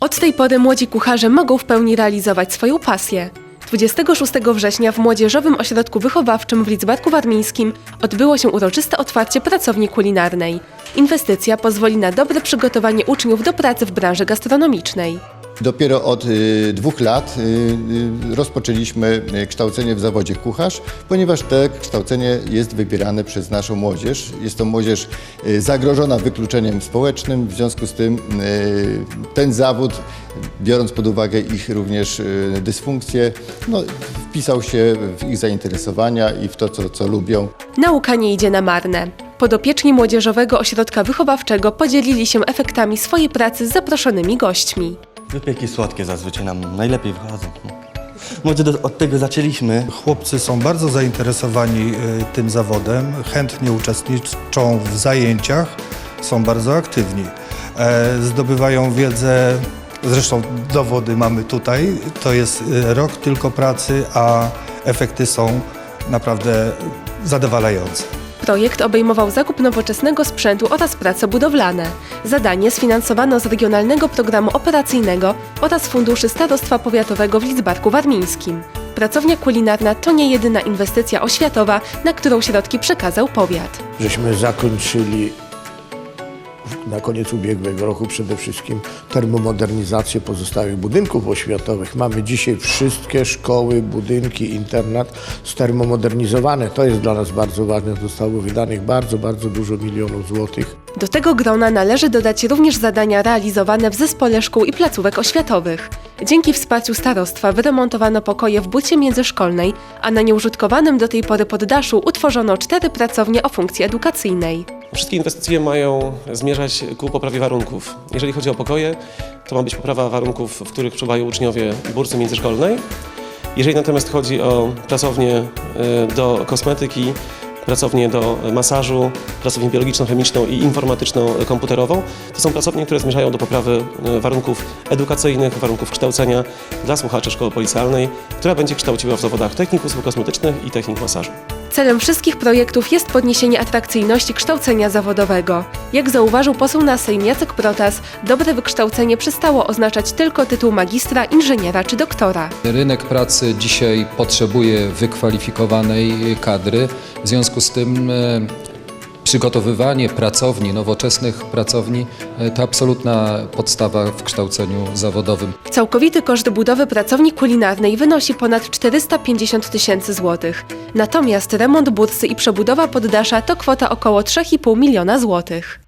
Od tej pory młodzi kucharze mogą w pełni realizować swoją pasję. 26 września w Młodzieżowym Ośrodku Wychowawczym w Lidzbarku Warmińskim odbyło się uroczyste otwarcie pracowni kulinarnej. Inwestycja pozwoli na dobre przygotowanie uczniów do pracy w branży gastronomicznej. Dopiero od y, dwóch lat y, y, rozpoczęliśmy kształcenie w zawodzie kucharz, ponieważ te kształcenie jest wybierane przez naszą młodzież. Jest to młodzież zagrożona wykluczeniem społecznym, w związku z tym ten zawód, biorąc pod uwagę ich również dysfunkcje, no, wpisał się w ich zainteresowania i w to, co, co lubią. Nauka nie idzie na marne. Podopieczni Młodzieżowego Ośrodka Wychowawczego podzielili się efektami swojej pracy z zaproszonymi gośćmi. Wypieki słodkie zazwyczaj nam najlepiej wychodzą. Może od tego zaczęliśmy. Chłopcy są bardzo zainteresowani y, tym zawodem, chętnie uczestniczą w zajęciach, są bardzo aktywni. E, Zdobywają wiedzę, zresztą dowody mamy tutaj. To jest y, rok tylko pracy, a efekty są naprawdę zadowalające. Projekt obejmował zakup nowoczesnego sprzętu oraz prace budowlane. Zadanie sfinansowano z Regionalnego Programu Operacyjnego oraz Funduszy Starostwa Powiatowego w Lidzbarku Warmińskim. Pracownia kulinarna to nie jedyna inwestycja oświatowa, na którą środki przekazał powiat. żeśmy zakończyli na koniec ubiegłego roku przede wszystkim termomodernizację pozostałych budynków oświatowych. Mamy dzisiaj wszystkie szkoły, budynki, internat stermomodernizowane. To jest dla nas bardzo ważne. Zostało wydanych bardzo, bardzo dużo milionów złotych. Do tego grona należy dodać również zadania realizowane w zespole szkół i placówek oświatowych. Dzięki wsparciu starostwa wyremontowano pokoje w bucie międzyszkolnej, a na nieużytkowanym do tej pory poddaszu utworzono cztery pracownie o funkcji edukacyjnej. Wszystkie inwestycje mają zmierzać ku poprawie warunków. Jeżeli chodzi o pokoje, to ma być poprawa warunków, w których przebywają uczniowie bursy międzyszkolnej. Jeżeli natomiast chodzi o pracownię y, do kosmetyki, pracownię do masażu, pracownię biologiczno-chemiczną i informatyczno-komputerową, to są pracownie, które zmierzają do poprawy y, warunków edukacyjnych, warunków kształcenia dla słuchaczy szkoły policjalnej, która będzie kształciła w zawodach technik usług kosmetycznych i technik masażu. Celem wszystkich projektów jest podniesienie atrakcyjności kształcenia zawodowego. Jak zauważył poseł na Sejm Jacek Protas, dobre wykształcenie przestało oznaczać tylko tytuł magistra, inżyniera czy doktora. Rynek pracy dzisiaj potrzebuje wykwalifikowanej kadry. W związku z tym e, przygotowywanie pracowni, nowoczesnych pracowni e, to absolutna podstawa w kształceniu zawodowym. Całkowity koszt budowy pracowni kulinarnej wynosi ponad 450 tysięcy złotych. Natomiast remont bursy i przebudowa poddasza to kwota około 3,5 miliona złotych.